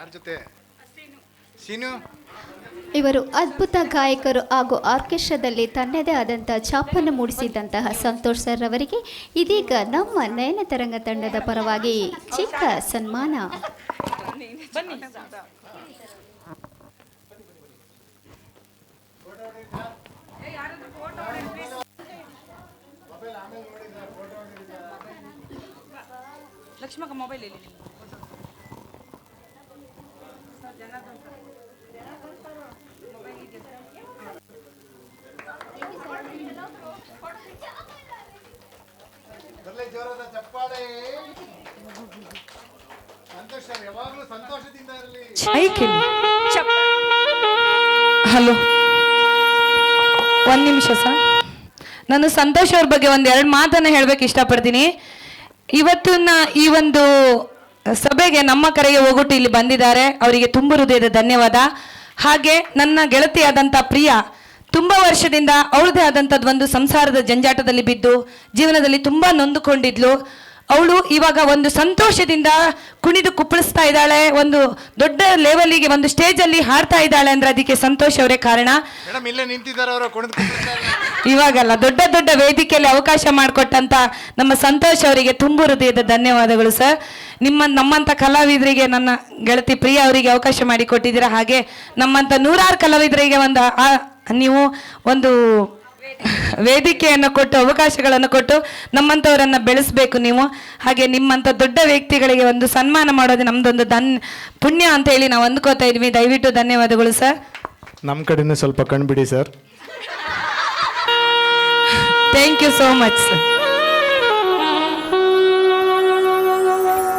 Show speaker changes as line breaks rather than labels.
ಯಾರ ಜೊತೆ? ಸೀನು.
ಇವರು ಅದ್ಭುತ ಗಾಯಕರು ಹಾಗೂ ಆರ್ಕೆಸ್ಟ್ರಾದಲ್ಲಿ ತನ್ನದೇ ಆದಂಥ ಛಾಪನ್ನು ಮೂಡಿಸಿದಂತಹ ಸಂತೋಷ್ ಸರ್ ಅವರಿಗೆ ಇದೀಗ ನಮ್ಮ ನಯನ ತರಂಗ ತಂಡದ ಪರವಾಗಿ ಚಿಕ್ಕ ಸನ್ಮಾನ.
ಲಕ್ಷ್ಮಕ್ಕ ಮೊಬೈಲ್ ಇಲ್ಲಿ
ಜೋರಾದ ಚಪ್ಪಾಳೆ. ಸಂತೋಷ, ಯಾವಾಗಲೂ ಸಂತೋಷದಿಂದ ಇರಲಿ.
ಹಲೋ. ಒಂದು ನಿಮಿಷ ಸರ್. ನಾನು ಸಂತೋಷ್ ಅವ್ರ ಬಗ್ಗೆ ಒಂದು ಎರಡು ಮಾತನ್ನ ಹೇಳಬೇಕು ಇಷ್ಟಪಡ್ತೀನಿ. ಇವತ್ತಿನ ಈ ಒಂದು ಸಭೆಗೆ ನಮ್ಮ ಕರೆಗೆ ಹೋಗ್ಬಿಟ್ಟು ಇಲ್ಲಿ ಬಂದಿದ್ದಾರೆ. ಅವರಿಗೆ ತುಂಬ ಹೃದಯದ ಧನ್ಯವಾದ. ಹಾಗೆ ನನ್ನ ಗೆಳತಿಯಾದಂಥ ಪ್ರಿಯಾ ತುಂಬ ವರ್ಷದಿಂದ ಅವಳದೇ ಆದಂಥದ್ದು ಒಂದು ಸಂಸಾರದ ಜಂಜಾಟದಲ್ಲಿ ಬಿದ್ದು ಜೀವನದಲ್ಲಿ ತುಂಬ ನೊಂದುಕೊಂಡಿದ್ಲು. ಅವಳು ಇವಾಗ ಒಂದು ಸಂತೋಷದಿಂದ ಕುಣಿದು ಕುಪ್ಪಳಿಸ್ತಾ ಇದ್ದಾಳೆ. ಒಂದು ದೊಡ್ಡ ಲೆವೆಲಿಗೆ ಒಂದು ಸ್ಟೇಜಲ್ಲಿ ಹಾಡ್ತಾ ಇದ್ದಾಳೆ ಅಂದ್ರೆ ಅದಕ್ಕೆ ಸಂತೋಷ ಅವರೇ ಕಾರಣ. ಇವಾಗಲ್ಲ ದೊಡ್ಡ ದೊಡ್ಡ ವೇದಿಕೆಯಲ್ಲಿ ಅವಕಾಶ ಮಾಡಿಕೊಟ್ಟಂತ ನಮ್ಮ ಸಂತೋಷ ಅವರಿಗೆ ತುಂಬು ಹೃದಯದ ಧನ್ಯವಾದಗಳು ಸರ್. ನಿಮ್ಮ ನಮ್ಮಂತ ಕಲಾವಿದರಿಗೆ ನನ್ನ ಗೆಳತಿ ಪ್ರಿಯ ಅವರಿಗೆ ಅವಕಾಶ ಮಾಡಿಕೊಟ್ಟಿದ್ದೀರಾ. ಹಾಗೆ ನಮ್ಮಂತ ನೂರಾರು ಕಲಾವಿದರಿಗೆ ಒಂದು ನೀವು ಒಂದು ವೇದಿಕೆಯನ್ನು ಕೊಟ್ಟು ಅವಕಾಶಗಳನ್ನು ಕೊಟ್ಟು ನಮ್ಮಂಥವರನ್ನು ಬೆಳೆಸಬೇಕು ನೀವು. ಹಾಗೆ ನಿಮ್ಮಂಥ ದೊಡ್ಡ ವ್ಯಕ್ತಿಗಳಿಗೆ ಒಂದು ಸನ್ಮಾನ ಮಾಡೋದು ನಮ್ಮದೊಂದು ಧನ್ ಪುಣ್ಯ ಅಂತ ಹೇಳಿ ನಾವು ಅಂದ್ಕೋತಾ ಇದ್ವಿ. ದಯವಿಟ್ಟು ಧನ್ಯವಾದಗಳು ಸರ್.
ನಮ್ಮ ಕಡೆನೂ ಸ್ವಲ್ಪ ಕಣ್ಬಿಡಿ sir.
Thank you so much sir